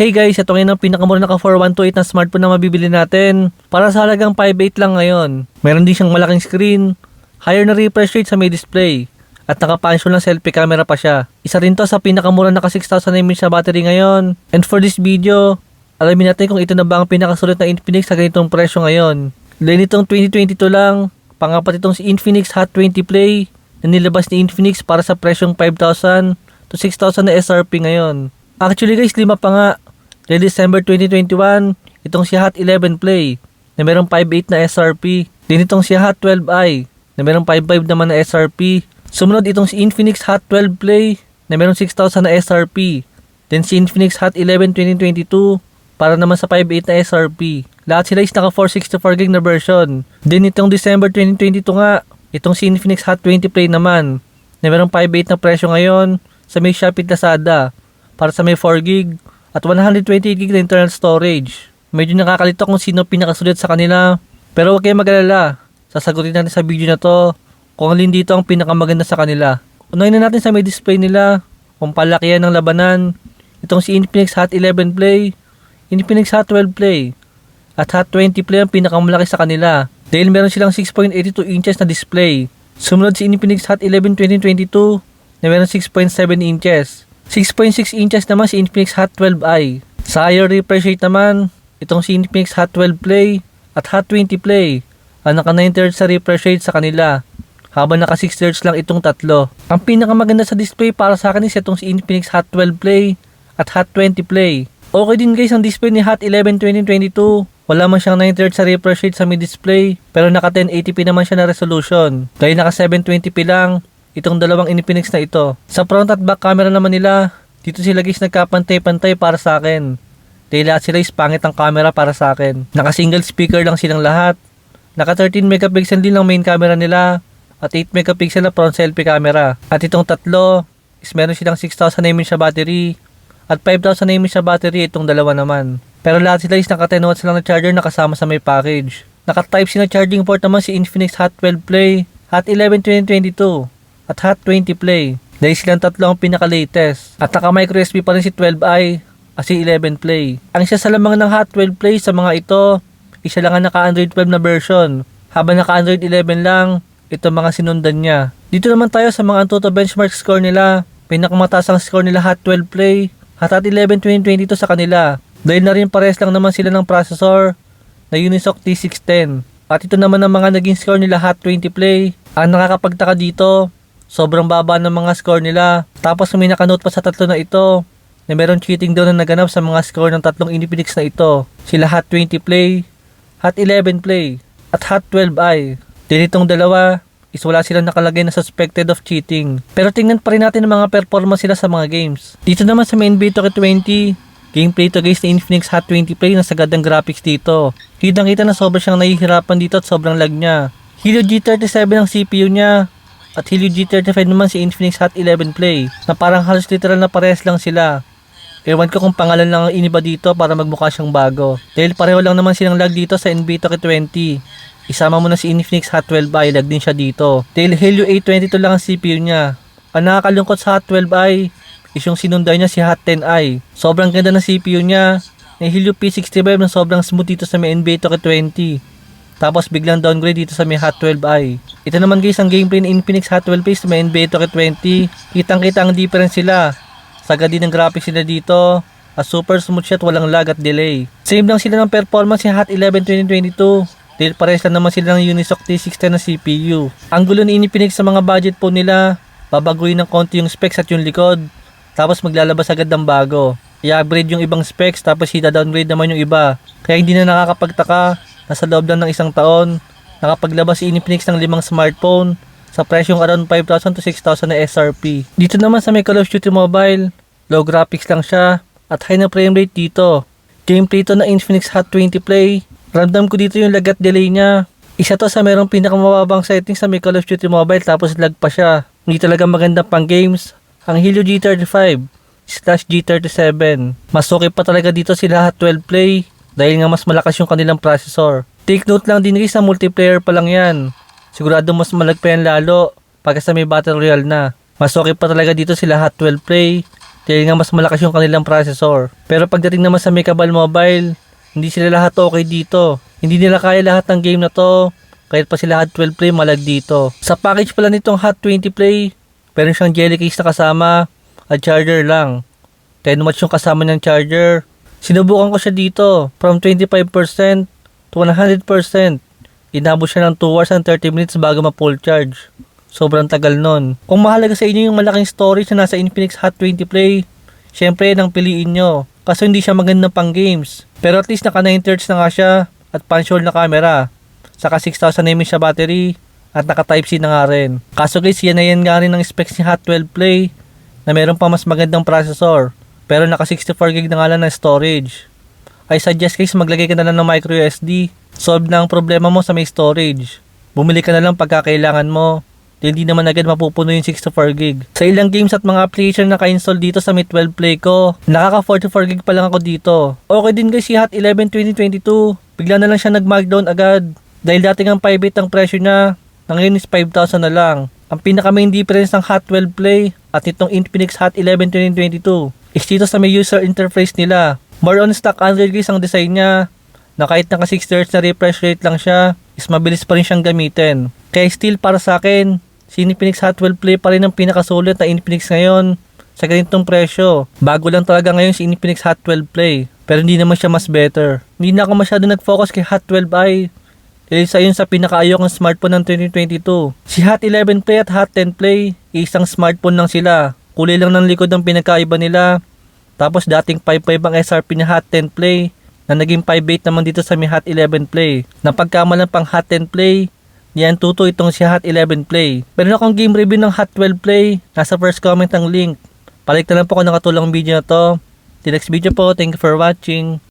Hey guys, ito ngayon ang pinakamura naka 4128 na smartphone na mabibili natin. Para sa halagang 5.8 lang ngayon. Meron din siyang malaking screen, higher na refresh rate sa may display, at naka-punch hole ng selfie camera pa siya. Isa rin to sa pinakamura naka 6,000 mAh na battery ngayon. And for this video, alamin natin kung ito na ba ang pinakasulit na Infinix sa ganitong presyo ngayon. Dahil itong 2022 lang, pangapat itong si Infinix Hot 20 Play na nilabas ni Infinix para sa presyong 5,000 to 6,000 na SRP ngayon. Actually guys, lima pa nga. Dahil December 2021, itong si Hot 11 Play na merong 5.8 na SRP. Din itong si Hot 12i na merong 5.5 naman na SRP. Sumunod itong si Infinix Hot 12 Play na merong 6,000 na SRP. Then si Infinix Hot 11 2022 para naman sa 5.8 na SRP. Lahat sila is naka 464GB na version. Then itong December 2022 nga, itong si Infinix Hot 20 Play naman na merong 5.8 na presyo ngayon sa may Shopee Lazada para sa may 4GB at 128GB na internal storage. Medyo nakakalito kung sino pinakasulit sa kanila. Pero huwag kayong mag-alala. Sasagutin natin sa video na to kung alin dito ang pinakamaganda sa kanila. Unahin na natin sa may display nila kung palakihan ng labanan. Itong si Infinix Hot 11 Play, Infinix Hot 12 Play, at Hot 20 Play ang pinakamalaki sa kanila. Dahil meron silang 6.82 inches na display. Sumunod si Infinix Hot 11 2022 na meron 6.7 inches. 6.6 inches naman si Infinix Hot 12i. Sa higher refresh rate naman, itong si Infinix Hot 12 Play at Hot 20 Play ang naka 9 Hz sa refresh rate sa kanila habang naka 6 Hz lang itong tatlo. Ang pinakamaganda sa display para sa akin is itong si Infinix Hot 12 Play at Hot 20 Play. Okay din guys ang display ni Hot 11 2022. Wala man siyang 9 Hz sa refresh rate sa mid display pero naka 1080p naman siya na resolution. Dahil naka 720p lang, itong dalawang Infinix na ito. Sa front at back camera naman nila, dito sila guys nagkapantay-pantay para sa akin. Dahil lahat sila is pangit ang camera para sa akin. Naka single speaker lang silang lahat. Naka 13 megapixel din ang main camera nila at 8 megapixel na front selfie camera. At itong tatlo is meron silang 6,000 mAh na battery at 5,000 mAh na battery itong dalawa naman. Pero lahat sila is naka 10 watts lang na charger na kasama sa may package. Naka type C na charging port naman si Infinix Hot 12 Play, Hot 11 2022 at Hot 20 Play. Dahil silang tatlo ang pinaka-latest. At naka micro USB pa rin si 12i at si 11 Play. Ang isa sa lamang ng Hot 12 Play sa mga ito, isa lang ang naka Android 12 na version. Habang naka Android 11 lang, ito mga sinundan niya. Dito naman tayo sa mga Antutu benchmark score nila. Pinakamataas ang score nila Hot 12 Play, Hot 11 2022 sa kanila. Dahil na rin pares lang naman sila ng processor na Unisoc T610. At ito naman ang mga naging score nila Hot 20 Play. Ang nakakapagtaka dito, sobrang baba ng mga score nila. Tapos may nakanote pa sa tatlo na ito na meron cheating daw na naganap sa mga score ng tatlong Infinix na ito. Sila Hot 20 Play, Hot 11 Play, at Hot 12i. Din itong dalawa is wala silang nakalagay na suspected of cheating. Pero tingnan pa rin natin ang mga performance sila sa mga games. Dito naman sa main Beto 20, gameplay to guys ni Infinix Hot 20 Play na sagad graphics dito. Kitang kita na sobrang siyang nahihirapan dito at sobrang lag niya. Helio G37 ang CPU niya at Helio G35 naman si Infinix Hot 11 Play na parang halos literal na parehas lang sila. Ewan ko kung pangalan lang ang iniba dito para magmukha siyang bago. Dahil pareho lang naman silang lag dito sa NB 20. Isama mo na si Infinix Hot 12i, lag din siya dito. Dahil Helio A22 lang ang CPU niya. Ang nakakalungkot sa Hot 12i is yung sinunday niya si Hot 10i. Sobrang ganda ng CPU niya. May Helio P65 na sobrang smooth dito sa may NB 20. Tapos biglang downgrade dito sa may Hot 12i. Ito naman guys ang gameplay ng Infinix Hot 12i sa may NB 20. Kitang kita ang difference sila. Sagad din ang graphics nila dito. A super smooth shot, walang lag at delay. Same lang sila ng performance ni Hot 11 2022. Dahil pares lang naman sila ng Unisoc T610 na CPU. Ang gulo ni Infinix sa mga budget po nila, babaguhin ng konti yung specs at yung likod. Tapos maglalabas agad ng bago. I-upgrade yung ibang specs tapos i-downgrade naman yung iba. Kaya hindi na nakakapagtaka na sa loob lang ng isang taon, nakapaglabas si Infinix ng limang smartphone sa presyong around 5,000 to 6,000 na SRP. Dito naman sa may Call of Duty Mobile, low graphics lang siya at high na frame rate dito. Gameplay to na Infinix Hot 20 Play. Ramdam ko dito yung lag at delay niya. Isa to sa merong pinakamababang settings sa may Call of Duty Mobile tapos lag pa siya. Hindi talaga maganda pang games. Ang Helio G35 slash G37. Mas okay pa talaga dito sila Hot 12 Play dahil nga mas malakas yung kanilang processor. Take note lang din guys sa multiplayer pa lang yan. Sigurado mas malagpa yan lalo pagka sa may Battle Royale na. Mas okay pa talaga dito sila Hot 12 Play Dahil nga mas malakas yung kanilang processor. Pero pagdating naman sa Mekabal Mobile, hindi sila lahat okay dito. Hindi nila kaya lahat ng game na to. Kahit pa sila Hot 12 Play malag dito. Sa package pala nitong Hot 20 Play, meron siyang jelly case na kasama at charger lang. 10 watts yung kasama ng charger. Sinubukan ko siya dito from 25% to 100%. Inabot siya ng 2 hours and 30 minutes bago ma-full charge. Sobrang tagal nun. Kung mahalaga sa inyo yung malaking storage na nasa Infinix Hot 20 Play, syempre nang piliin nyo. Kaso hindi siya maganda pang games. Pero at least naka 9 Hz na nga siya at hole na camera. Saka 6,000 mAh siya battery at naka Type C na nga rin. Kaso guys, yan na yan nga rin ang specs ni Hot 12 Play na meron pa mas magandang processor. Pero naka 64GB na nga lang na storage. I suggest guys maglagay ka na lang ng micro SD. Solve na ang problema mo sa may storage. Bumili ka na lang pagkakailangan mo. Di Hindi naman agad mapupuno yung 64GB. Sa ilang games at mga application na ka-install dito sa Mi 12 Play ko, nakaka 44GB pa lang ako dito. Okay din guys si Hot 11 2022. Bigla na lang siya nag-markdown agad. Dahil dating ang 5.8 ang presyo niya, na ngayon is 5,000 na lang. Ang pinaka main difference ng Hot 12 Play at itong Infinix Hot 11 2022 is dito sa may user interface nila. More on stock Android guys ang design niya na kahit naka 60Hz na refresh rate lang siya, is mabilis pa rin siyang gamitin. Kaya still para sa akin, si Infinix Hot 12 Play pa rin ang pinakasulit na Infinix ngayon sa ganitong presyo. Bago lang talaga ngayon si Infinix Hot 12 Play. Pero hindi naman siya mas better. Hindi na ako masyado nag-focus kay Hot 12i. Dahil sa yun sa pinakaayok ng smartphone ng 2022. Si Hot 11 Play at Hot 10 Play, isang smartphone lang sila. Kulay lang ng likod ang pinagkaiba nila. Tapos dating 5.5 ang SRP ni Hot 10 Play na naging 5.8 naman dito sa mi Hot 11 Play. Napagkamalan pang Hot 10 Play, yan tuto itong si Hot 11 Play. Meron akong game review ng Hot 12 Play, nasa first comment ang link. Balik na lang po ako nakatulang video na to. The next video po, thank you for watching.